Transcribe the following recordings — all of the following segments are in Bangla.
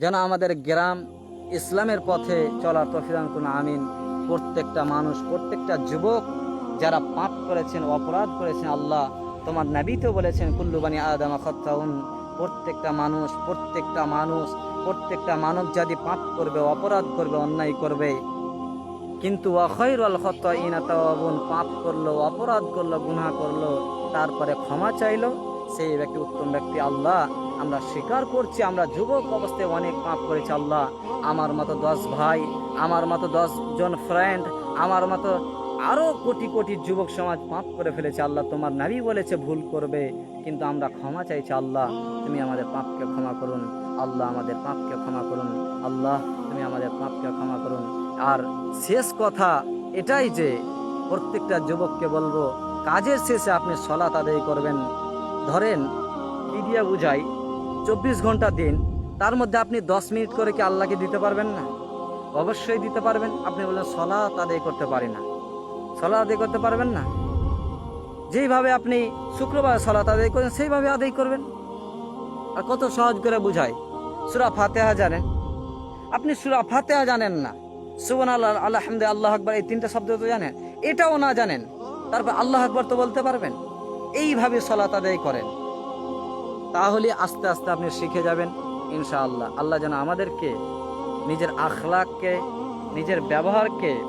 যেন আমাদের গ্রাম ইসলামের পথে চলার তফিদান কোন আমিন। প্রত্যেকটা মানুষ, প্রত্যেকটা যুবক যারা পাপ করেছেন, অপরাধ করেছেন, আল্লাহ তোমার নাবিতে বলেছেন কুল্লুবানি আদামা খত্তাউন। প্রত্যেকটা মানুষ প্রত্যেকটা মানুষ, প্রত্যেকটা মানব জাতি পাপ করবে, অপরাধ করবে, অন্যায় করবে। কিন্তু অখৈরল খত ইনাতাবন পাপ করল, অপরাধ করল, গুনাহ করল, তারপরে ক্ষমা চাইলো। সেই ব্যক্তি উত্তম ব্যক্তি আল্লাহ। আমরা স্বীকার করছি, আমরা যুবক অবস্থায় অনেক পাপ করেছি আল্লাহ। আমার মতো দশ ভাই, আমার মতো দশ জন ফ্রেন্ড আমার মতো আরও কোটি কোটি যুবক সমাজ পাপ করে ফেলেছে আল্লাহ। তোমার নাবি বলেছে ভুল করবে, কিন্তু আমরা ক্ষমা চাইছি আল্লাহ। তুমি আমাদের পাপকে ক্ষমা করুন, আল্লাহ আমাদের পাপকে ক্ষমা করুন, আল্লাহ তুমি আমাদের পাপকে ক্ষমা করুন। আর শেষ কথা এটাই যে, প্রত্যেকটা যুবককে বলব, কাজের শেষে আপনি সলাত আদায় করবেন। ধরেন কি বুঝাই, চব্বিশ ঘণ্টা দিন, তার মধ্যে আপনি দশ মিনিট করে কি আল্লাহকে দিতে পারবেন না? অবশ্যই দিতে পারবেন, আপনি বললেন সলাত আদায় করতে পারি না। সলাত আদায় করতে পারবেন না? যেইভাবে আপনি শুক্রবার সলাত আদায় করেন, সেইভাবে আদায় করবেন। আর কত সহজ করে বুঝাই। সুরা ফাতেহা জানেন? আপনি সুরা ফাতেহা জানেন না। সুবন আল্লাহ আল্লাহামদে আল্লাহ আকবর, এই তিনটা শব্দ তো জানেন। এটাও না জানেন। তারপর আল্লাহ আকবর তো বলতে পারবেন? এইভাবে সলাত আদায় করেন। তাহলে আস্তে আস্তে আপনি শিখে যাবেন, ইনশাআল্লাহ। আল্লাহ যেন আমাদেরকে, নিজের আখলাককে, নিজের ব্যবহারকে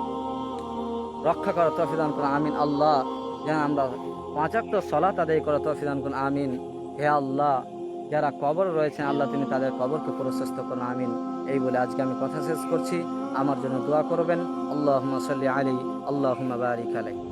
রক্ষা করার তফিদান করুন। আমিন। আল্লাহ যেন আমরা পাঁচাত্ত সলাত আদায় করার তফিদান করুন। আমিন। হে আল্লাহ, যারা কবর রয়েছেন, আল্লাহ তিনি তাদের কবরকে প্রশস্ত করুন। আমিন। এই বলে আজকে আমি কথা শেষ করছি। আমার জন্য দোয়া করবেন। আল্লাহ সাল্লি আলী আল্লাহ বারিক আলাই